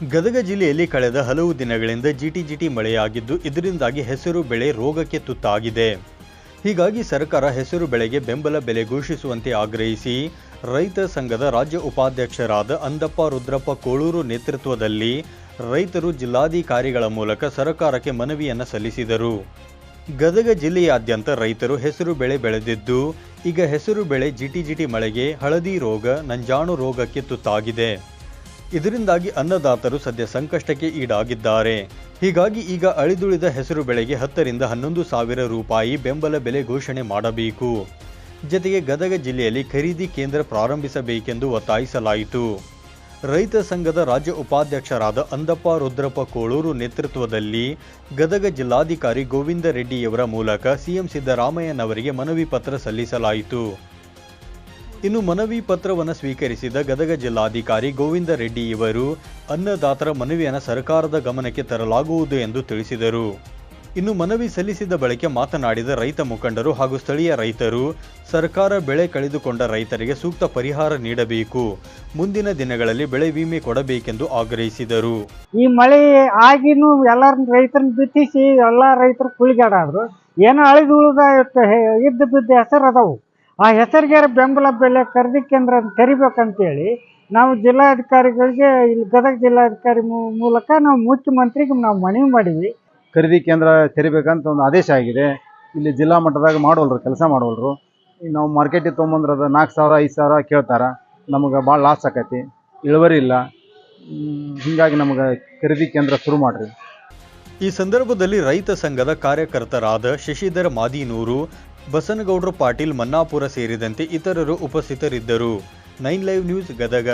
ಗದಗ ಜಿಲ್ಲೆಯಲ್ಲಿ ಕಳೆದ ಹಲವು ದಿನಗಳಿಂದ ಜಿಟಿಜಿಟಿ ಮಳೆಯಾಗಿದ್ದು, ಇದರಿಂದಾಗಿ ಹೆಸರು ಬೆಳೆ ರೋಗಕ್ಕೆ ತುತ್ತಾಗಿದೆ. ಹೀಗಾಗಿ ಸರ್ಕಾರ ಹೆಸರು ಬೆಳೆಗೆ ಬೆಂಬಲ ಬೆಲೆ ಘೋಷಿಸುವಂತೆ ಆಗ್ರಹಿಸಿ, ರೈತ ಸಂಘದ ರಾಜ್ಯ ಉಪಾಧ್ಯಕ್ಷರಾದ ಅಂದಪ್ಪ ರುದ್ರಪ್ಪ ಕೋಳೂರು ನೇತೃತ್ವದಲ್ಲಿ ರೈತರು ಜಿಲ್ಲಾಧಿಕಾರಿಗಳ ಮೂಲಕ ಸರ್ಕಾರಕ್ಕೆ ಮನವಿಯನ್ನು ಸಲ್ಲಿಸಿದರು. ಗದಗ ಜಿಲ್ಲೆಯಾದ್ಯಂತ ರೈತರು ಹೆಸರು ಬೆಳೆ ಬೆಳೆದಿದ್ದು, ಈಗ ಹೆಸರು ಬೆಳೆ ಜಿಟಿಜಿಟಿ ಮಳೆಗೆ ಹಳದಿ ರೋಗ, ನಂಜಾಣು ರೋಗಕ್ಕೆ ತುತ್ತಾಗಿದೆ. ಇದರಿಂದಾಗಿ ಅನ್ನದಾತರು ಸದ್ಯ ಸಂಕಷ್ಟಕ್ಕೆ ಈಡಾಗಿದ್ದಾರೆ. ಹೀಗಾಗಿ ಈಗ ಅಳಿದುಳಿದ ಹೆಸರು ಬೆಳೆಗೆ ಹತ್ತರಿಂದ ಹನ್ನೊಂದು ಸಾವಿರ ರೂಪಾಯಿ ಬೆಂಬಲ ಬೆಲೆ ಘೋಷಣೆ ಮಾಡಬೇಕು. ಜತೆಗೆ ಗದಗ ಜಿಲ್ಲೆಯಲ್ಲಿ ಖರೀದಿ ಕೇಂದ್ರ ಪ್ರಾರಂಭಿಸಬೇಕೆಂದು ಒತ್ತಾಯಿಸಲಾಯಿತು. ರೈತ ಸಂಘದ ರಾಜ್ಯ ಉಪಾಧ್ಯಕ್ಷರಾದ ಅಂದಪ್ಪ ರುದ್ರಪ್ಪ ಕೋಳೂರು ನೇತೃತ್ವದಲ್ಲಿ ಗದಗ ಜಿಲ್ಲಾಧಿಕಾರಿ ಗೋವಿಂದ ರೆಡ್ಡಿಯವರ ಮೂಲಕ ಸಿಎಂ ಸಿದ್ದರಾಮಯ್ಯನವರಿಗೆ ಮನವಿ ಪತ್ರ ಸಲ್ಲಿಸಲಾಯಿತು. ಇನ್ನು ಮನವಿ ಪತ್ರವನ್ನು ಸ್ವೀಕರಿಸಿದ ಗದಗ ಜಿಲ್ಲಾಧಿಕಾರಿ ಗೋವಿಂದ ರೆಡ್ಡಿ ಇವರು, ಅನ್ನದಾತರ ಮನವಿಯನ್ನು ಸರ್ಕಾರದ ಗಮನಕ್ಕೆ ತರಲಾಗುವುದು ಎಂದು ತಿಳಿಸಿದರು. ಇನ್ನು ಮನವಿ ಸಲ್ಲಿಸಿದ ಬಳಿಕ ಮಾತನಾಡಿದ ರೈತ ಮುಖಂಡರು ಹಾಗೂ ಸ್ಥಳೀಯ ರೈತರು, ಸರ್ಕಾರ ಬೆಳೆ ಕಳೆದುಕೊಂಡ ರೈತರಿಗೆ ಸೂಕ್ತ ಪರಿಹಾರ ನೀಡಬೇಕು. ಮುಂದಿನ ದಿನಗಳಲ್ಲಿ ಬೆಳೆ ವಿಮೆ ಕೊಡಬೇಕೆಂದು ಆಗ್ರಹಿಸಿದರು. ಈ ಮಳೆ ಆಗಿನೂ ಎಲ್ಲರ ರೈತರನ್ನ ಬಿತ್ತಿಸಿ ಎಲ್ಲ ರೈತರು ಕುಳಿಗಾಡಾದ್ರು. ಏನೋ ಅಳಿದು ಉಳಿದ ಇದ್ದ ಬಿದ್ದ ಹೆಸರು ಅದಾವು. ಆ ಹೆಸರಿಗೆ ಬೆಂಬಲ ಬೆಲೆ ಖರೀದಿ ಕೇಂದ್ರ ತೆರಿಬೇಕಂತೇಳಿ ನಾವು ಜಿಲ್ಲಾಧಿಕಾರಿಗಳಿಗೆ ಇಲ್ಲಿ ಗದಗ ಜಿಲ್ಲಾಧಿಕಾರಿ ಮೂ- ಮೂಲಕ ನಾವು ಮುಖ್ಯಮಂತ್ರಿಗೆ ನಾವು ಮನವಿ ಮಾಡೀವಿ ಖರೀದಿ ಕೇಂದ್ರ ತೆರಿಬೇಕಂತ ಒಂದು ಆದೇಶ ಆಗಿದೆ. ಇಲ್ಲಿ ಜಿಲ್ಲಾ ಮಟ್ಟದಾಗ ಮಾಡೋಲ್ರು ಕೆಲಸ ಮಾಡೋಲ್ರು. ಈಗ ನಾವು ಮಾರ್ಕೆಟಿಗೆ ತೊಗೊಂಬಂದ್ರೆ ಅದು ನಾಲ್ಕು ಸಾವಿರ ಐದು ಸಾವಿರ ಕೇಳ್ತಾರೆ. ನಮಗೆ ಭಾಳ ಲಾಸ್ ಆಕೈತಿ. ಇಳುವರಿ ಇಲ್ಲ. ಹ್ಮ್, ಹೀಗಾಗಿ ನಮಗೆ ಖರೀದಿ ಕೇಂದ್ರ ಶುರು ಮಾಡಿರಿ. ಈ ಸಂದರ್ಭದಲ್ಲಿ ರೈತ ಸಂಘದ ಕಾರ್ಯಕರ್ತರಾದ ಶಶಿಧರ ಮಾದಿನೂರು ಬಸನಗೌಡ್ರ ಪಾಟೀಲ್ ಮನ್ನಾಪುರ ಸೇರಿದಂತೆ ಇತರರು ಉಪಸ್ಥಿತರಿದ್ದರು. Nine live news Gadag.